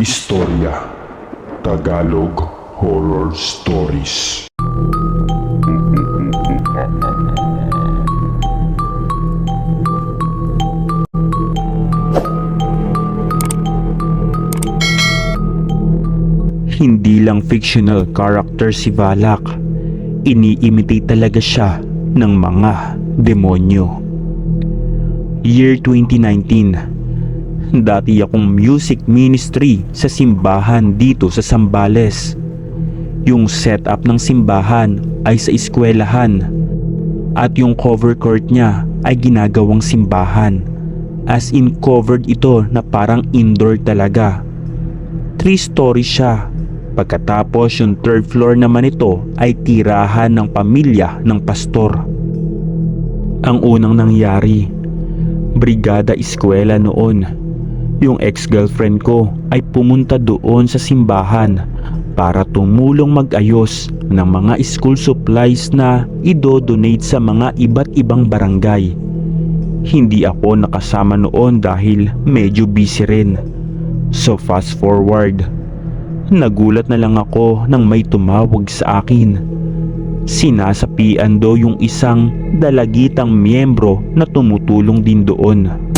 Istorya Tagalog Horror Stories Hindi lang fictional character si Valak. Ini-imitate talaga siya ng mga demonyo. Year 2019. Dati akong music ministry sa simbahan dito sa Sambales. Yung setup ng simbahan ay sa eskwelahan at yung cover court niya ay ginagawang simbahan. As in covered ito na parang indoor talaga. Three story siya. Pagkatapos yung third floor naman ito ay tirahan ng pamilya ng pastor. Ang unang nangyari, brigada eskwela noon. Yung ex-girlfriend ko ay pumunta doon sa simbahan para tumulong mag-ayos ng mga school supplies na idodonate sa mga iba't ibang barangay. Hindi ako nakasama noon dahil medyo busy rin. So fast forward, nagulat na lang ako nang may tumawag sa akin. Sinasapian daw yung isang dalagitang miyembro na tumutulong din doon.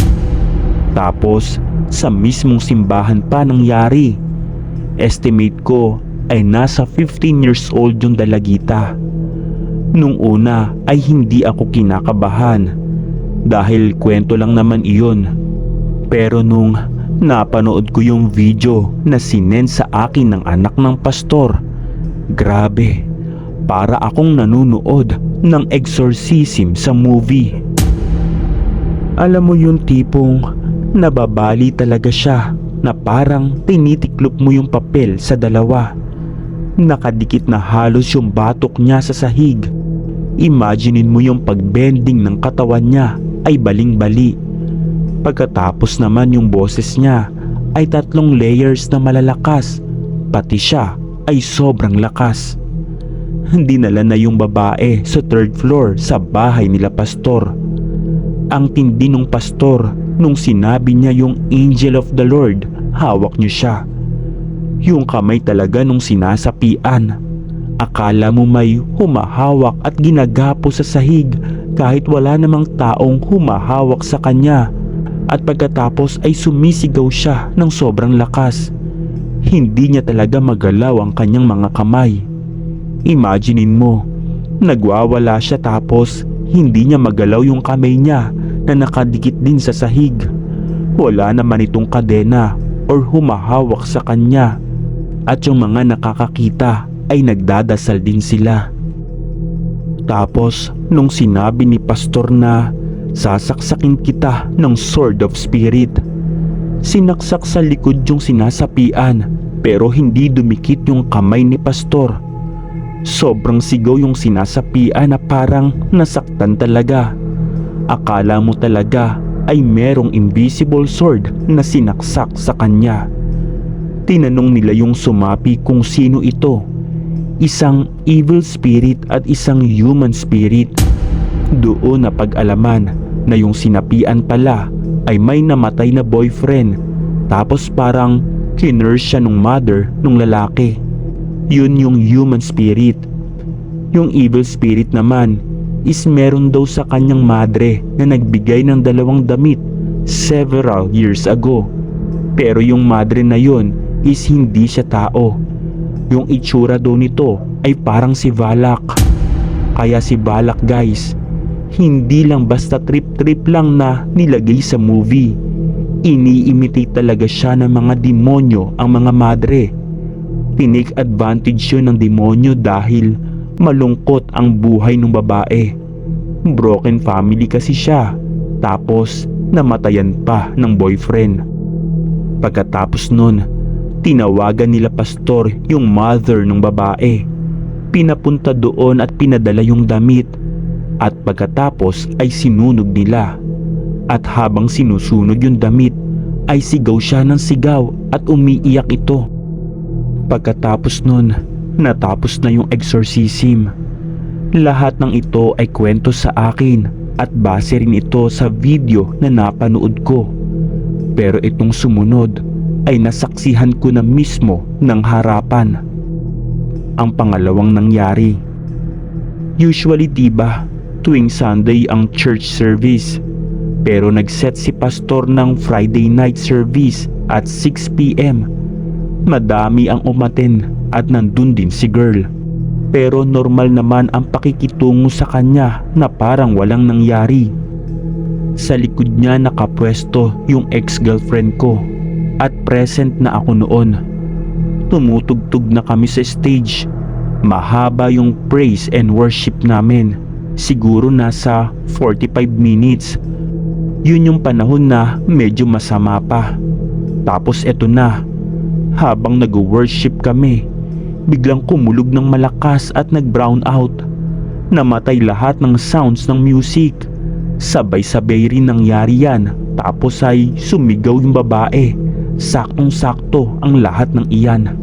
Tapos sa mismong simbahan pa nangyari. Estimate ko ay nasa 15 years old yung dalagita. Nung una ay hindi ako kinakabahan dahil kwento lang naman iyon. Pero nung napanood ko yung video na sinend sa akin ng anak ng pastor, grabe, para akong nanunood ng exorcism sa movie. Alam mo yung tipong nababali talaga siya na parang tinitiklop mo yung papel sa dalawa. Nakadikit na halos yung batok niya sa sahig. Imaginein mo yung pagbending ng katawan niya ay baling-bali. Pagkatapos naman yung boses niya ay tatlong layers na malalakas. Pati siya ay sobrang lakas. Dinala na yung babae sa third floor sa bahay nila pastor. Ang tindi ng pastor nung sinabi niya yung angel of the Lord, hawak niyo siya. Yung kamay talaga nung sinasapian. Akala mo may humahawak at ginagapo sa sahig kahit wala namang taong humahawak sa kanya. At pagkatapos ay sumisigaw siya ng sobrang lakas. Hindi niya talaga magalaw ang kanyang mga kamay. Imaginein mo, nagwawala siya tapos hindi niya magalaw yung kamay niya na nakadikit din sa sahig. Wala naman itong kadena or humahawak sa kanya. At yung mga nakakakita ay nagdadasal din sila. Tapos nung sinabi ni pastor na sasaksakin kita ng sword of spirit, sinaksak sa likod yung sinasapian pero hindi dumikit yung kamay ni pastor. Sobrang sigaw yung sinasapian na parang nasaktan talaga. Akala mo talaga ay merong invisible sword na sinaksak sa kanya. Tinanong nila yung sumapi kung sino ito. Isang evil spirit at isang human spirit. Doon na pag-alaman na yung sinapian pala ay may namatay na boyfriend tapos parang kinurse siya nung mother nung lalaki. Yun yung human spirit. Yung evil spirit naman is meron daw sa kanyang madre na nagbigay ng dalawang damit several years ago. Pero yung madre na yon is hindi siya tao. Yung itsura daw nito ay parang si Valak. Kaya si Valak guys, hindi lang basta trip-trip lang na nilagay sa movie. Ini-imitate talaga siya ng mga demonyo ang mga madre. Tinake advantage yun ng demonyo dahil malungkot ang buhay ng babae. Broken family kasi siya. Tapos namatayan pa ng boyfriend. Pagkatapos nun, tinawagan nila pastor yung mother ng babae. Pinapunta doon at pinadala yung damit. At pagkatapos ay sinunog nila. At habang sinusunog yung damit, ay sigaw siya ng sigaw at umiiyak ito. Pagkatapos nun, natapos na yung exorcism. Lahat ng ito ay kwento sa akin at base rin ito sa video na napanood ko. Pero itong sumunod, ay nasaksihan ko na mismo ng harapan. Ang pangalawang nangyari. Usually diba, tuwing Sunday ang church service. Pero nag-set si pastor ng Friday night service at 6pm. Madami ang umaten at nandun din si girl. Pero normal naman ang pakikitungo sa kanya na parang walang nangyari. Sa likod niya nakapwesto yung ex-girlfriend ko at present na ako noon. Tumutugtog na kami sa stage. Mahaba yung praise and worship namin. Siguro nasa 45 minutes. Yun yung panahon na medyo masama pa. Tapos eto na. Habang nag-worship kami, biglang kumulog ng malakas at nag-brown out. Namatay lahat ng sounds ng music. Sabay-sabay rin nangyari yan tapos ay sumigaw yung babae. Saktong-sakto ang lahat ng iyan.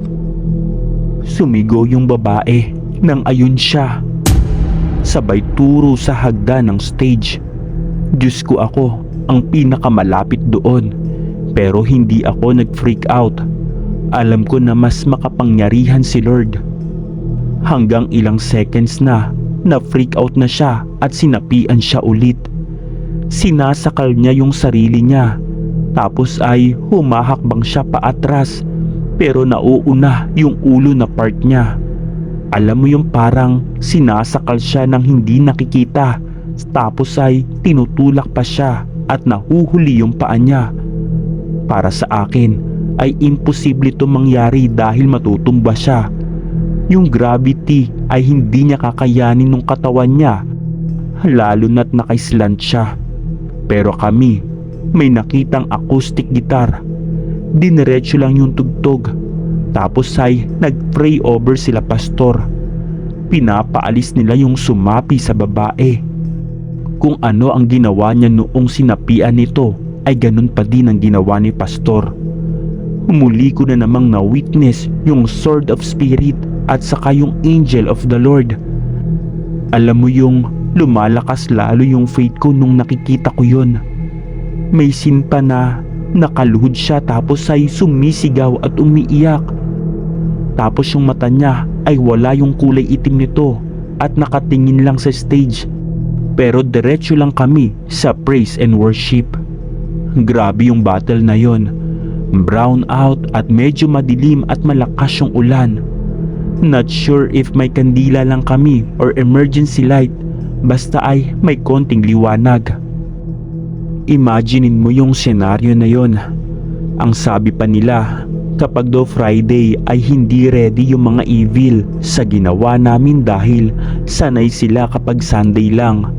Sumigaw yung babae nang ayun siya. Sabay turo sa hagda ng stage. Diyos ko ako ang pinakamalapit doon. Pero hindi ako nag-freak out. Alam ko na mas makapangyarihan si Lord. Hanggang ilang seconds na, na-freak out na siya at sinapian siya ulit. Sinasakal niya yung sarili niya. Tapos ay humahakbang siya paatras pero nauuna yung ulo na part niya. Alam mo yung parang sinasakal siya ng hindi nakikita tapos ay tinutulak pa siya at nahuhuli yung paa niya. Para sa akin ay imposible ito mangyari dahil matutumba siya. Yung gravity ay hindi niya kakayanin ng katawan niya lalo na't nakaislant siya. Pero kami, may nakitang acoustic guitar. Diniretso lang yung tugtog. Tapos ay nag-pray over sila pastor. Pinapaalis nila yung sumapi sa babae. Kung ano ang ginawa niya noong sinapian nito ay ganun pa din ang ginawa ni pastor. Muli ko na namang na-witness yung sword of spirit at saka yung angel of the Lord. Alam mo yung lumalakas lalo yung faith ko nung nakikita ko yun. May scene na nakaluhod siya tapos ay sumisigaw at umiiyak. Tapos yung mata niya ay wala yung kulay itim nito at nakatingin lang sa stage. Pero diretso lang kami sa praise and worship. Grabe yung battle na yon. Brown out at medyo madilim at malakas yung ulan. Not sure if may kandila lang kami or emergency light basta ay may konting liwanag. Imaginein mo yung senaryo na yon. Ang sabi pa nila, kapag do Friday ay hindi ready yung mga evil sa ginawa namin dahil sanay sila kapag Sunday lang.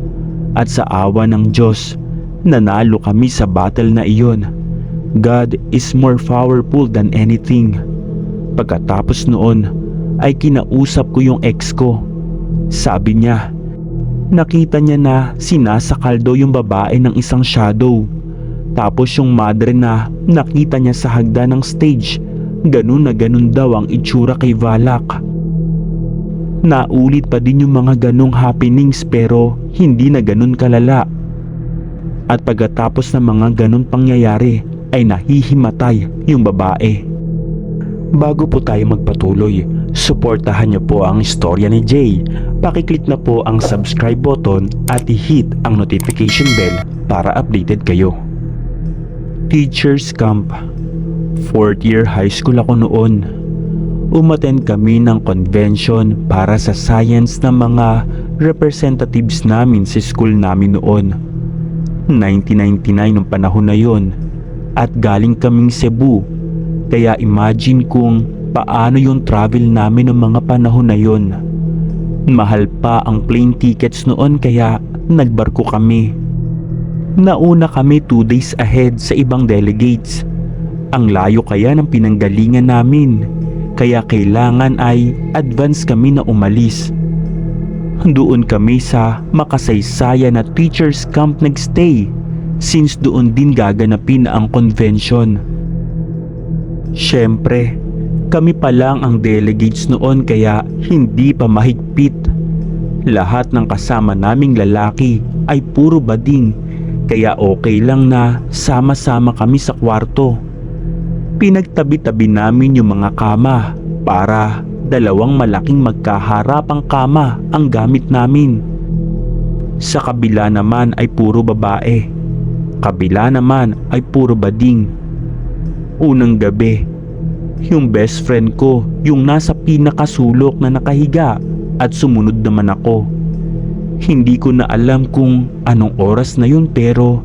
At sa awa ng Diyos, nanalo kami sa battle na iyon. God is more powerful than anything. Pagkatapos noon ay kinausap ko yung ex ko. Sabi niya, nakita niya na sinasakal daw yung babae ng isang shadow. Tapos yung madre na nakita niya sa hagda ng stage, ganun na ganun daw ang itsura kay Valak. Naulit pa din yung mga ganong happenings pero hindi na ganun kalala. At pagkatapos ng mga ganun pangyayari ay nahihimatay yung babae. Bago po tayo magpatuloy, suportahan niyo po ang istorya ni Jay. Pakiclick na po ang subscribe button at i-hit ang notification bell para updated kayo. Teachers Camp 4th year high school ako noon. Umaten kami ng convention para sa science ng mga representatives namin sa school namin noon. 1999 nung panahon na yon at galing kaming Cebu kaya imagine kung paano yung travel namin ng mga panahon na yon. Mahal pa ang plane tickets noon kaya nagbarko kami. Nauna kami 2 days ahead sa ibang delegates. Ang layo kaya ng pinanggalingan namin kaya kailangan ay advance kami na umalis. Doon kami sa makasaysaya na teachers camp nagstay since doon din gaganapin ang convention. Siyempre, kami pa lang ang delegates noon kaya hindi pa mahigpit. Lahat ng kasama naming lalaki ay puro bading kaya okay lang na sama-sama kami sa kwarto. Pinagtabi-tabi namin yung mga kama para dalawang malaking magkaharapang kama ang gamit namin. Sa kabila naman ay puro babae. Kabila naman ay puro bading. Unang gabi, yung best friend ko yung nasa pinakasulok na nakahiga at sumunod naman ako. Hindi ko na alam kung anong oras na yun pero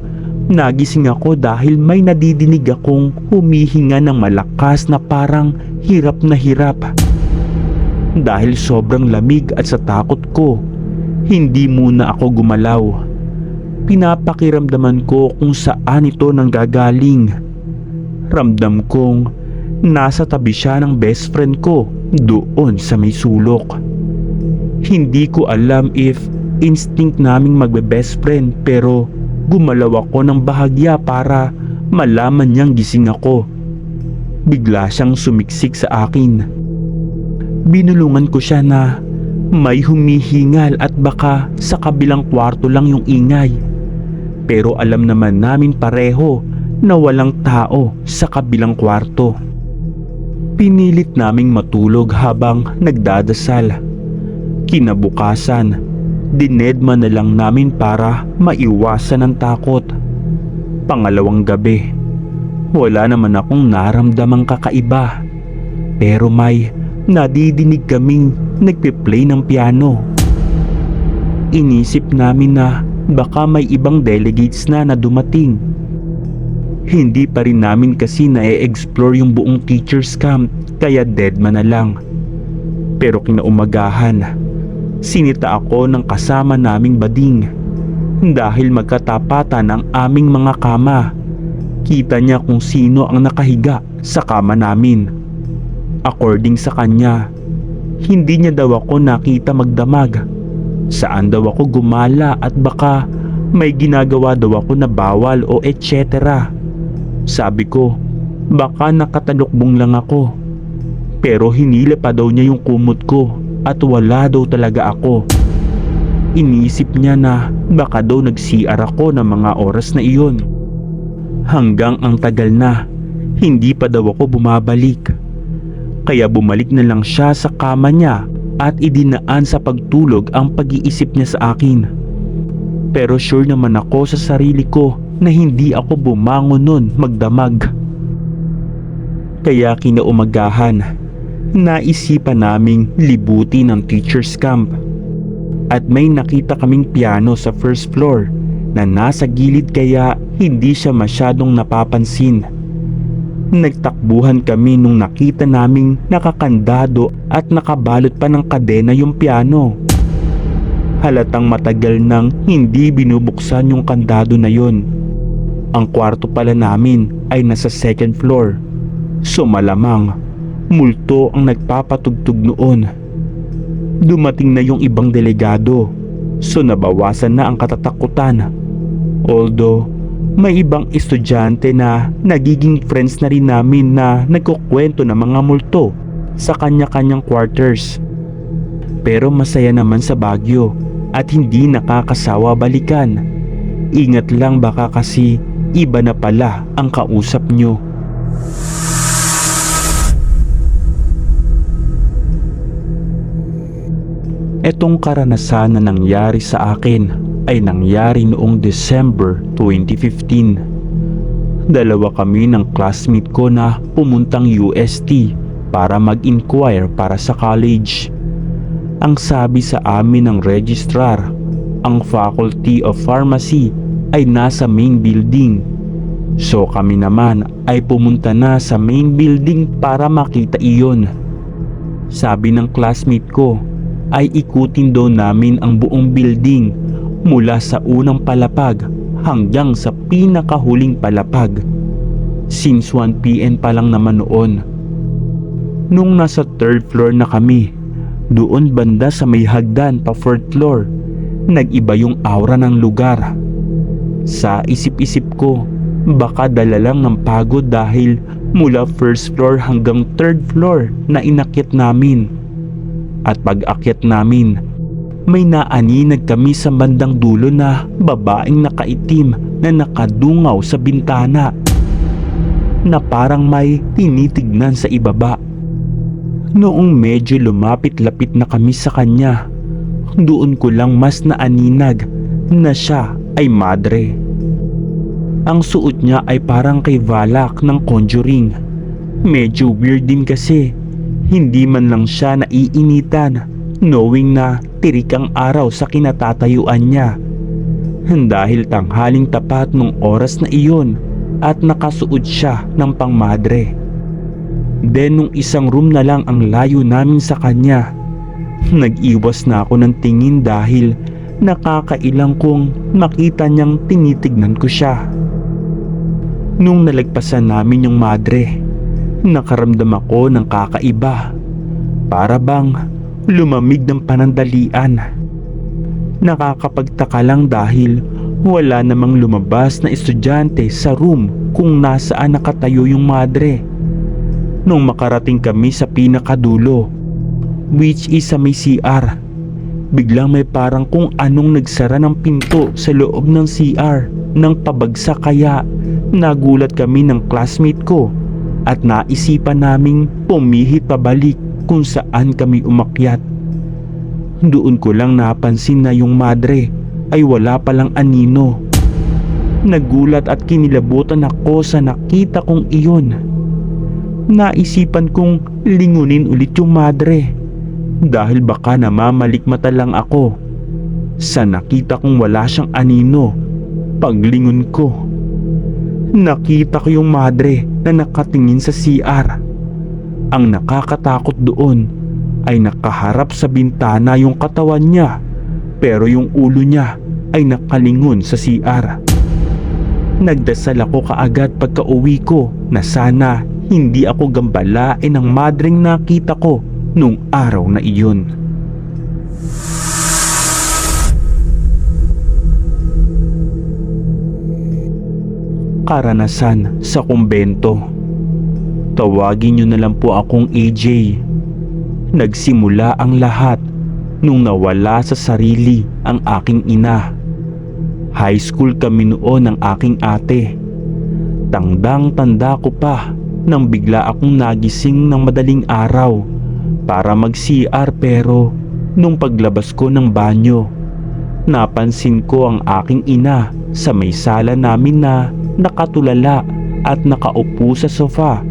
nagising ako dahil may nadidinig akong humihinga ng malakas na parang hirap na hirap. Dahil sobrang lamig at sa takot ko, hindi muna ako gumalaw. Pinapakiramdaman ko kung saan ito nanggagaling. Ramdam kong nasa tabi siya ng best friend ko doon sa may sulok. Hindi ko alam if instinct naming magbe-best friend pero gumalaw ako ng bahagya para malaman niyang gising ako. Bigla siyang sumiksik sa akin. Binulungan ko siya na may humihingal at baka sa kabilang kwarto lang yung ingay. Pero alam naman namin pareho na walang tao sa kabilang kwarto. Pinilit naming matulog habang nagdadasal. Kinabukasan, dinedma na lang namin para maiwasan ang takot. Pangalawang gabi, wala naman akong naramdamang kakaiba. Pero may nadidinig kaming nagpe-play ng piano. Inisip namin na baka may ibang delegates na na dumating. Hindi pa rin namin kasi na-explore yung buong teacher's camp kaya deadma na lang. Pero kinaumagahan, sinita ako ng kasama naming bading. Dahil magkatapatan ang aming mga kama, kita niya kung sino ang nakahiga sa kama namin. According sa kanya, hindi niya daw ako nakita magdamag. Saan daw ako gumala at baka may ginagawa daw ako na bawal o etc. Sabi ko, baka nakatalukbong lang ako. Pero hinila pa daw niya yung kumot ko at wala daw talaga ako. Inisip niya na baka daw nag-CR ako ng mga oras na iyon. Hanggang ang tagal na, hindi pa daw ako bumabalik. Kaya bumalik na lang siya sa kama niya at idinaan sa pagtulog ang pag-iisip niya sa akin. Pero sure naman ako sa sarili ko na hindi ako bumangon nun magdamag. Kaya kinaumagahan, naisipan naming libuti ng teacher's camp. At may nakita kaming piano sa first floor na nasa gilid kaya hindi siya masyadong napapansin. Nagtakbuhan kami nung nakita naming nakakandado at nakabalot pa ng kadena yung piano. Halatang matagal nang hindi binubuksan yung kandado na yon. Ang kwarto pala namin ay nasa second floor. So malamang, multo ang nagpapatugtog noon. Dumating na yung ibang delegado. So nabawasan na ang katatakutan. Although, may ibang estudyante na nagiging friends na rin namin na nagkukwento ng mga multo sa kanya-kanyang quarters. Pero masaya naman sa Baguio at hindi nakakasawa balikan. Ingat lang baka kasi iba na pala ang kausap nyo. Etong karanasan na nangyari sa akin ay nangyari noong December 2015. Dalawa kami ng classmate ko na pumuntang UST para mag-inquire para sa college. Ang sabi sa amin ng registrar, ang Faculty of Pharmacy ay nasa main building. So kami naman ay pumunta na sa main building para makita iyon. Sabi ng classmate ko ay ikutin daw namin ang buong building mula sa unang palapag hanggang sa pinakahuling palapag. Since 1pm pa lang naman noon. Nung nasa third floor na kami, doon banda sa may hagdan pa fourth floor, nag-iba yung aura ng lugar. Sa isip-isip ko, baka dala lang ng pagod dahil mula first floor hanggang third floor na inakyat namin. At pag-akyat namin, may naaninag kami sa bandang dulo na babaeng nakaitim na nakadungaw sa bintana. na parang may tinitignan sa ibaba. Noong medyo lumapit-lapit na kami sa kanya, doon ko lang mas naaninag na siya ay madre. Ang suot niya ay parang kay Valak ng Conjuring. Medyo weird din kasi hindi man lang siya naiinitan knowing na tirik ang araw sa kinatatayuan niya. Dahil tanghaling tapat nung oras na iyon at nakasuot siya ng pangmadre. Then nung isang room na lang ang layo namin sa kanya, nag-iwas na ako ng tingin dahil nakakailang kong makita niyang tinitignan ko siya. Nung nalagpasan namin yung madre, nakaramdam ako ng kakaiba. Para bang lumamig ng panandalian. Nakakapagtaka lang dahil wala namang lumabas na estudyante sa room kung nasaan nakatayo yung madre. Nung makarating kami sa pinakadulo, which is sa may CR, biglang may parang kung anong nagsara ng pinto sa loob ng CR nang pabagsak kaya nagulat kami ng classmate ko at naisipan naming pumihit pabalik kung saan kami umakyat. Doon ko lang napansin na yung madre ay wala palang anino. Nagulat at kinilabutan ako sa nakita kong iyon. Naisipan kong lingunin ulit yung madre dahil baka namamalikmata lang ako sa nakita kong wala siyang anino paglingon ko. Nakita ko yung madre na nakatingin sa CR. Ang nakakatakot doon ay nakaharap sa bintana yung katawan niya pero yung ulo niya ay nakalingon sa CR. Nagdasal ako kaagad pagka uwi ko na sana hindi ako gambalain ng madring nakita ko nung araw na iyon. Karanasan sa kumbento Tawagin niyo na lang po akong AJ. Nagsimula ang lahat nung nawala sa sarili ang aking ina. High school kami noon ng aking ate. Tandang tanda ko pa nang bigla akong nagising ng madaling araw para mag-CR pero nung paglabas ko ng banyo, napansin ko ang aking ina sa may sala namin na nakatulala at nakaupo sa sofa.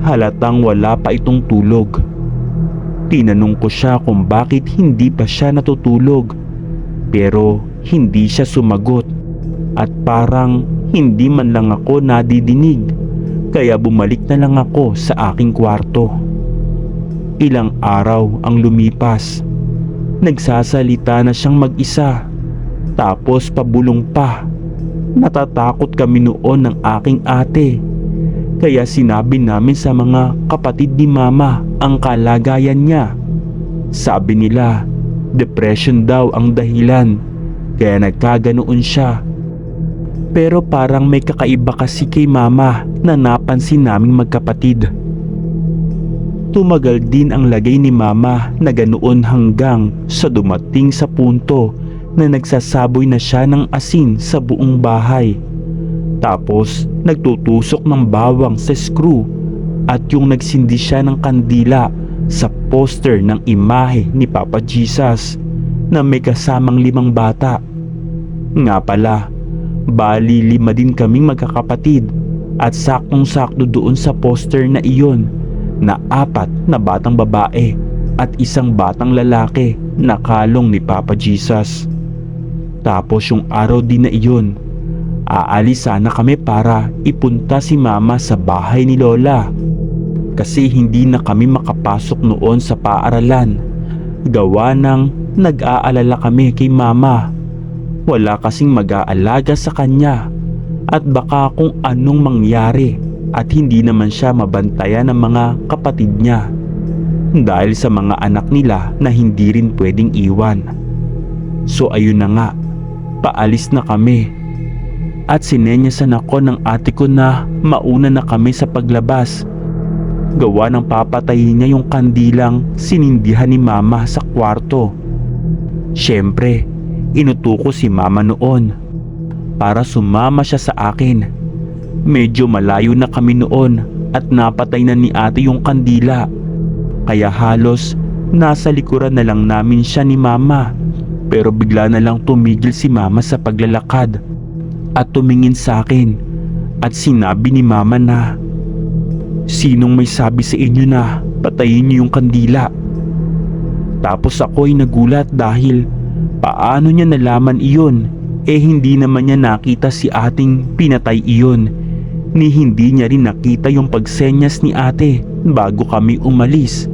Halatang wala pa itong tulog. Tinanong ko siya kung bakit hindi pa siya natutulog. Pero hindi siya sumagot at parang hindi man lang ako nadidinig kaya bumalik na lang ako sa aking kwarto. Ilang araw ang lumipas. Nagsasalita na siyang mag-isa tapos pabulong pa. Natatakot kami noon ng aking ate kaya sinabi namin sa mga kapatid ni mama ang kalagayan niya. Sabi nila, depression daw ang dahilan kaya nagkaganoon siya. Pero parang may kakaiba kasi kay mama na napansin naming magkapatid. Tumagal din ang lagay ni mama na ganoon hanggang sa dumating sa punto na nagsasaboy na siya ng asin sa buong bahay. Tapos nagtutusok ng bawang sa screw at yung nagsindi siya ng kandila sa poster ng imahe ni Papa Jesus na may kasamang limang bata. Nga pala, bali lima din kaming magkakapatid at saktong-sakto doon sa poster na iyon na apat na batang babae at isang batang lalaki na kalong ni Papa Jesus. Tapos yung araw din na iyon, aalis sana kami para ipunta si mama sa bahay ni Lola. Kasi hindi na kami makapasok noon sa paaralan. Gawa ng nag-aalala kami kay mama. Wala kasing mag-aalaga sa kanya at baka kung anong mangyari at hindi naman siya mabantayan ng mga kapatid niya dahil sa mga anak nila na hindi rin pwedeng iwan. So ayun na nga, paalis na kami. At sinenyasan ako ng ate ko na mauna na kami sa paglabas. Gawa ng papatayin niya yung kandilang sinindihan ni mama sa kwarto. Siyempre, inutuko si mama noon para sumama siya sa akin Medyo malayo na kami noon at napatay na ni ate yung kandila. Kaya halos nasa likuran na lang namin siya ni mama. Pero bigla na lang tumigil si mama sa paglalakad at tumingin sa akin at sinabi ni mama na Sinong may sabi sa inyo na patayin niyo yung kandila? Tapos ako ay nagulat dahil paano niya nalaman iyon eh hindi naman niya nakita si ating pinatay iyon ni hindi niya rin nakita yung pagsenyas ni ate bago kami umalis.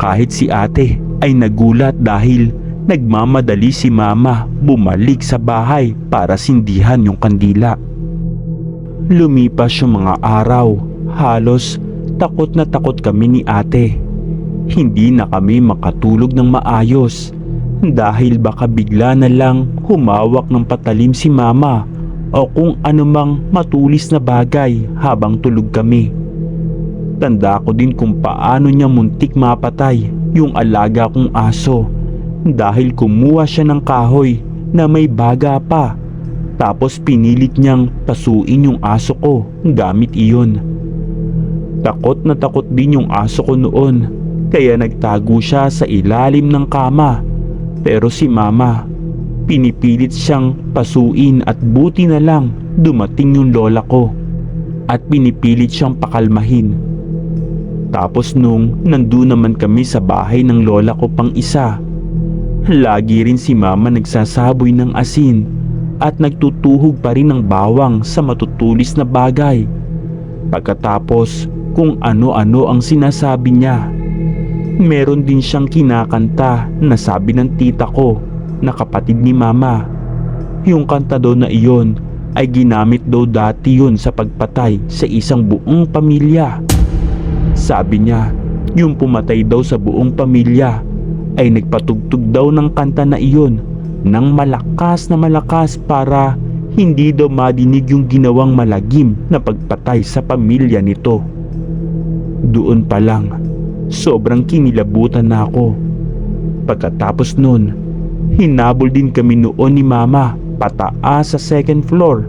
Kahit si ate ay nagulat dahil nagmamadali si mama bumalik sa bahay para sindihan yung kandila. Lumipas yung mga araw, halos takot na takot kami ni ate. Hindi na kami makatulog ng maayos dahil baka bigla na lang humawak ng patalim si mama o kung anumang matulis na bagay habang tulog kami. Tanda ko din kung paano niya muntik mapatay yung alaga kong aso dahil kumuha siya ng kahoy na may baga pa tapos pinilit niyang pasuin yung aso ko gamit iyon. Takot na takot din yung aso ko noon kaya nagtago siya sa ilalim ng kama pero si mama pinipilit siyang pasuin at buti na lang dumating yung lola ko at pinipilit siyang pakalmahin. Tapos nung nandun naman kami sa bahay ng lola ko pang isa, lagi rin si mama nagsasaboy ng asin at nagtutuhog pa rin ng bawang sa matutulis na bagay. Pagkatapos kung ano-ano ang sinasabi niya. Meron din siyang kinakanta na sabi ng tita ko na kapatid ni mama. Yung kanta daw na iyon ay ginamit daw dati yun sa pagpatay sa isang buong pamilya. Sabi niya, yung pumatay daw sa buong pamilya ay nagpatugtog daw ng kanta na iyon ng malakas na malakas para hindi daw madinig yung ginawang malagim na pagpatay sa pamilya nito. Doon pa lang, sobrang kinilabutan na ako. Pagkatapos nun, hinabol din kami noon ni mama pataas sa second floor.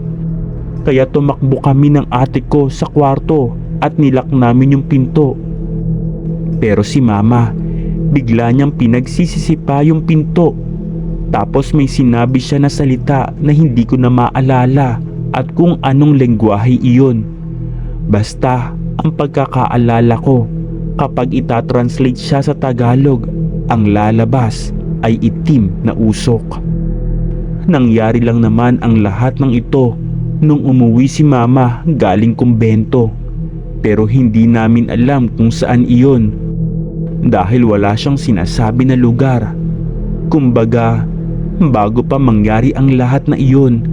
Kaya tumakbo kami ng ate ko sa kwarto at nilak namin yung pinto. Pero si mama, bigla niyang pinagsisisipa yung pinto. Tapos may sinabi siya na salita na hindi ko na maalala at kung anong lengguwahe iyon. Basta ang pagkakaalala ko kapag itatranslate siya sa Tagalog, ang lalabas ay itim na usok. Nangyari lang naman ang lahat ng ito nung umuwi si mama galing kumbento. Pero hindi namin alam kung saan iyon dahil wala siyang sinasabi na lugar. Kumbaga, bago pa mangyari ang lahat na iyon,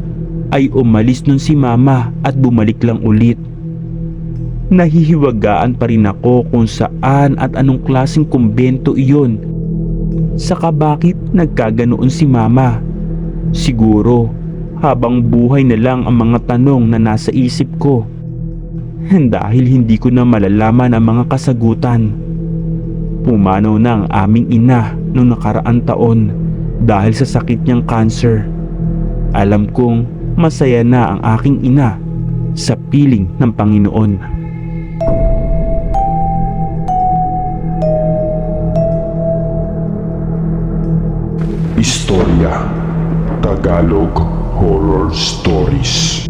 ay umalis nun si mama at bumalik lang ulit. Nahihiwagaan pa rin ako kung saan at anong klaseng kumbento iyon. Saka bakit nagkaganoon si mama? Siguro, habang buhay na lang ang mga tanong na nasa isip ko. Dahil hindi ko na malalaman ang mga kasagutan. Pumanaw na ang aming ina noong nakaraan taon dahil sa sakit niyang cancer. Alam kong masaya na ang aking ina sa piling ng Panginoon. Istorya Tagalog Horror Stories